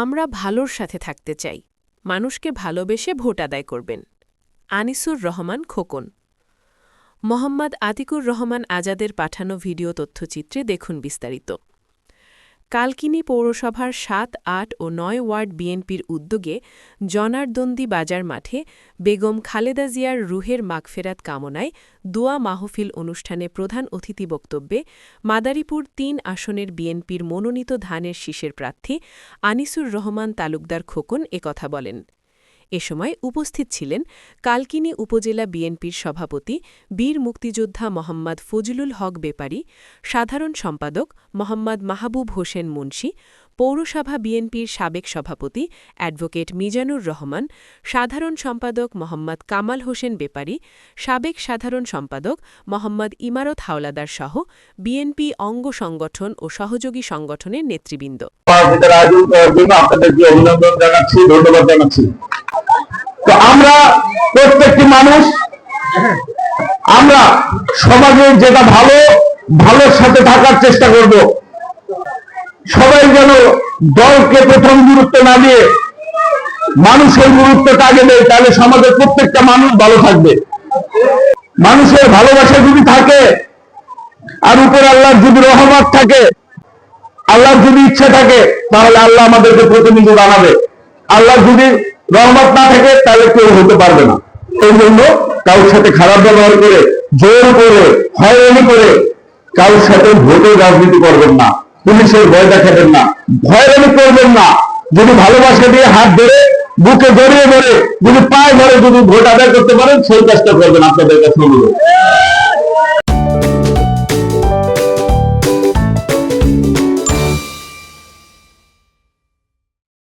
আমরা ভালোর সাথে থাকতে চাই। মানুষকে ভালোবেসে ভোট আদায় করবেন। আনিসুর রহমান খোকন। মোহাম্মদ আতিকুর রহমান আজাদের পাঠানো ভিডিও তথ্যচিত্রে দেখুন বিস্তারিত। কালকিনি পৌরসভার সাত, আট ও নয় ওয়ার্ড বিএনপির উদ্যোগে জনারদন্দি বাজার মাঠে বেগম খালেদা জিয়ার রুহের মাগফেরাত কামনায় দোয়া মাহফিল অনুষ্ঠানে প্রধান অতিথি বক্তব্যে মাদারীপুর তিন আসনের বিএনপির মনোনীত ধানের শীষের প্রার্থী আনিসুর রহমান তালুকদার খোকন একথা বলেন। এ সময় উপস্থিত ছিলেন কালকিনি উপজেলা বিএনপির সভাপতি বীর মুক্তিযোদ্ধা মোহাম্মদ ফজলুল হক বেপারী, সাধারণ সম্পাদক মোহাম্মদ মাহবুব হোসেন মুন্সি, পৌরসভা বিএনপির সাবেক সভাপতি অ্যাডভোকেট মিজানুর রহমান, সাধারণ সম্পাদক মোহাম্মদ কামাল হোসেন বেপারী, সাবেক সাধারণ সম্পাদক মোহাম্মদ ইমারত হাওলাদার সহ বিএনপি অঙ্গ সংগঠন ও সহযোগী সংগঠনের নেতৃবৃন্দ। তো আমরা প্রত্যেকটি মানুষ, আমরা সমাজে যেটা ভালো, ভালোর সাথে থাকার চেষ্টা করব। সবাই যেন দলকে প্রথম গুরুত্ব না দিয়ে মানুষের গুরুত্বটা আগে দেয়, তাহলে সমাজের প্রত্যেকটা মানুষ ভালো থাকবে। মানুষের ভালোবাসা যদি থাকে, আর উপর আল্লাহর যদি রহমত থাকে, আল্লাহর যদি ইচ্ছা থাকে, তাহলে আল্লাহ আমাদেরকে প্রতিনিধি বানাবে। আল্লাহ যদি রহমত না থাকে, তাহলে কেউ হতে পারবে না। এই জন্য কারোর সাথে খারাপ ব্যবহার করে, জোর করে, হয়রানি করে কারোর সাথে ভোটের রাজনীতি করবেন না, পুলিশের ভয় দেখাবেন না, হয়রানি করবেন না। যদি ভালোবাসা দিয়ে হাত ধরে, বুকে জড়িয়ে ধরে, যদি পায়ে ধরে যদি ভোট আদায় করতে পারেন, সেই কাজটা করবেন আপনাদের কাছে অনুরোধ।